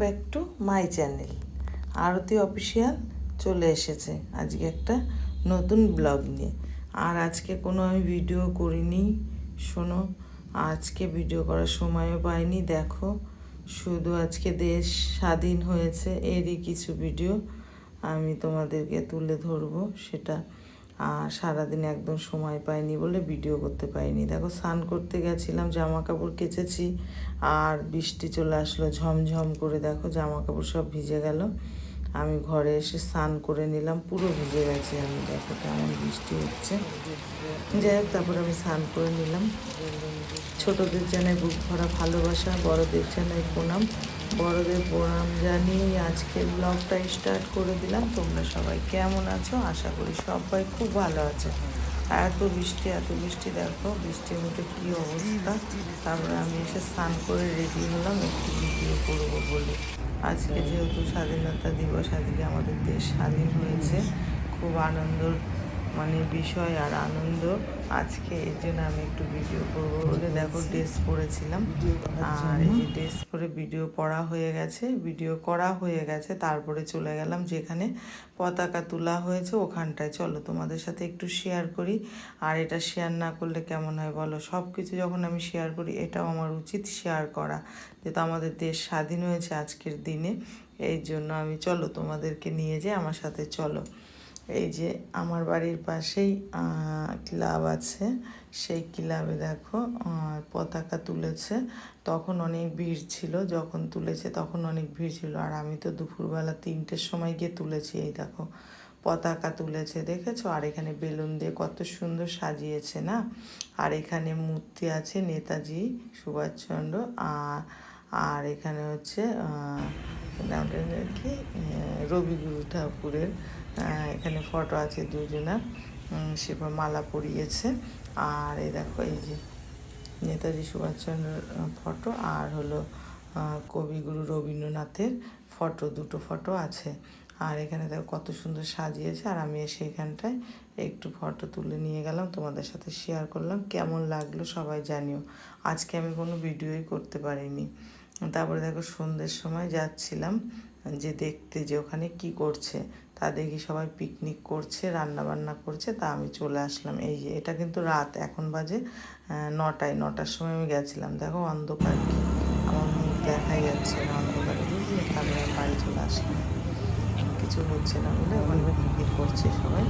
Back to my channel Arati official চলে এসেছে আজকে একটা নতুন ব্লগ নিয়ে। আর আজকে কোনো আমি ভিডিও করিনি, শোনো। আজকে ভিডিও করার সময়ও পাইনি, দেখো। শুধু আজকে দেশ স্বাধীন হয়েছে, এরই কিছু ভিডিও আমি তোমাদেরকে তুলে ধরবো, সেটা আর সারাদিন একদম সময় পাইনি বলে ভিডিও করতে পাইনি। দেখো, স্নান করতে গেছিলাম জামা কাপড় কেচেছি, আর বৃষ্টি চলে আসলো, ঝমঝম করে দেখো জামা কাপড় সব ভিজে গেল। আমি ঘরে এসে স্নান করে নিলাম, পুরো ভিজে গেছি আমি। দেখো কেমন বৃষ্টি হচ্ছে। যাই হোক, তারপর আমি স্নান করে নিলাম। ছোটদের জানাই বুক ভরা ভালোবাসা, বড়দের জানাই প্রণাম। বড়দের প্রণাম জানিয়ে আজকের ব্লগটা স্টার্ট করে দিলাম। তোমরা সবাই কেমন আছো? আশা করি সবাই খুব ভালো আছে। এত বৃষ্টি এত বৃষ্টি, দেখো বৃষ্টির মধ্যে কী অবস্থা। তারপরে আমি এসে স্নান করে রেডি হলাম, একটু ভিডিও করব বলে। আজকে যেহেতু স্বাধীনতা দিবস, আজকে আমাদের দেশ স্বাধীন হয়েছে। খুব আনন্দর মানে বিষয় আর আনন্দ। আজকে এর জন্য আমি একটু ভিডিও করব বলে দেখো ড্রেস পরেছিলাম। আর এই যে ড্রেস পরে ভিডিও পড়া হয়ে গেছে ভিডিও করা হয়ে গেছে, তারপরে চলে গেলাম যেখানে পতাকা তোলা হয়েছে ওখানটায়। চলো তোমাদের সাথে একটু শেয়ার করি। আর এটা শেয়ার না করলে কেমন হয় বলো? সব কিছু যখন আমি শেয়ার করি, এটাও আমার উচিত শেয়ার করা। যেহেতু আমাদের দেশ স্বাধীন হয়েছে আজকের দিনে, এই জন্য আমি, চলো তোমাদেরকে নিয়ে যাই, আমার সাথে চলো। এই যে আমার বাড়ির পাশেই ক্লাব আছে। সেই ক্লাবে দেখো পতাকা তুলেছে। তখন অনেক ভিড় ছিল। যখন তুলেছে তখন অনেক ভিড় ছিল। আর আমি তো দুপুরবেলা তিনটের সময় গিয়ে তুলেছি। এই দেখো, পতাকা তুলেছে, দেখেছ? আর এখানে বেলুন দিয়ে কত সুন্দর সাজিয়েছে, না? আর এখানে মূর্তি আছে নেতাজি সুভাষচন্দ্র। আর আর এখানে হচ্ছে নামটা কি? রবিগুরু ঠাকুরের এখানে ফটো আছে দুজনার সেবার মালা পরিয়েছে। আর এই দেখো, এই যে নেতাজি সুভাষচন্দ্রের ফটো আর হলো কবিগুরু রবীন্দ্রনাথের ফটো দুটো ফটো আছে। আর এখানে দেখো, কত সুন্দর সাজিয়েছে। আর আমি এসে এখানটায় একটু ফটো তুলে নিয়ে গেলাম, তোমাদের সাথে শেয়ার করলাম। কেমন লাগল সবাই জানিও। আজকে আমি কোনো ভিডিওই করতে পারিনি। তারপরে দেখো, সন্ধ্যের সময় যাচ্ছিলাম। যে দেখতে যে ওখানে কি করছে, তা দেখি সবাই পিকনিক করছে রান্না বান্না করছে, তা আমি চলে আসলাম। এই যে, এটা কিন্তু রাত, এখন বাজে নটায়, নটার সময় আমি গেছিলাম। দেখো অন্ধকার কি, আমার মুখ দেখাই যাচ্ছে না অন্ধকারে, বুঝলি? আমি বাড়ি চলে আসলাম। কিছু হচ্ছে না বলে ওখানে পিকনিক করছে সবাই।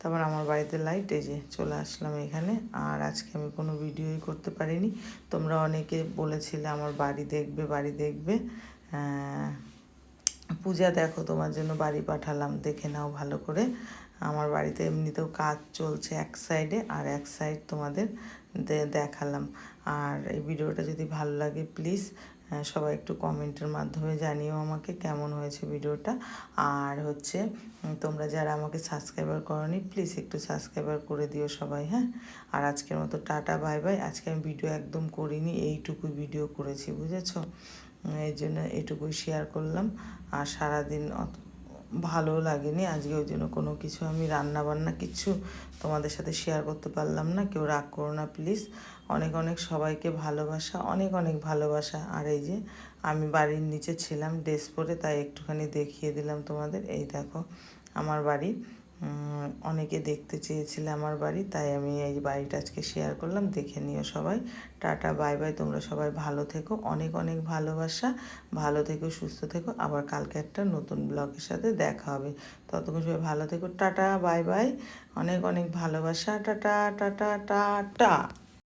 তারপর আমার বাড়িতে লাইট এই যে চলে আসলাম এখানে। আর আজকে আমি কোনো ভিডিওই করতে পারিনি। তোমরা অনেকে বলেছিলে আমার বাড়ি দেখবে বাড়ি দেখবে। পূজা দেখো, তোমার জন্য বাড়ি পাঠালাম, দেখে নাও ভালো করে। আমার বাড়িতে এমনিতেও কাজ চলছে এক সাইডে আর এক সাইড তোমাদের দেখালাম। আর এই ভিডিওটা যদি ভালো লাগে প্লিজ সবাই একটু কমেন্টের মাধ্যমে জানিও আমাকে কেমন হয়েছে ভিডিওটা। আর হচ্ছে তোমরা যারা আমাকে সাবস্ক্রাইবার করনি প্লিজ একটু সাবস্ক্রাইবার করে দিও সবাই হ্যাঁ? আর আজকের মতো টাটা বাই বাই আজকে আমি ভিডিও একদম করিনি, এইটুকুই ভিডিও করেছি, বুঝেছ? এই জন্য এটুকুই শেয়ার করলাম। আর সারাদিন অত ভালো লাগেনি। আজকে ওই জন্য কোনো কিছু আমি রান্না বান্না কিছু তোমাদের সাথে শেয়ার করতে পারলাম না। কেউ রাগ করো না প্লিজ অনেক অনেক সবাইকে ভালোবাসা, অনেক অনেক ভালোবাসা। আর এই যে আমি বাড়ির নিচে ছিলাম ড্রেস পরে, তাই একটুখানি দেখিয়ে দিলাম তোমাদের। এই দেখো, আমার বাড়ি। অনেকে দেখতে চেয়েছিলে আমার বাড়ি, তাই আমি এই বাড়িটা আজকে শেয়ার করলাম। দেখে নিও সবাই। টাটা বাই বাই তোমরা সবাই ভালো থেকো। অনেক অনেক ভালোবাসা। ভালো থেকো, সুস্থ থেকো। আবার কালকে একটা নতুন ব্লগের সাথে দেখা হবে। ততক্ষণ সবাই ভালো থেকো। টাটা বাই বাই অনেক অনেক ভালোবাসা। Tata tata tata.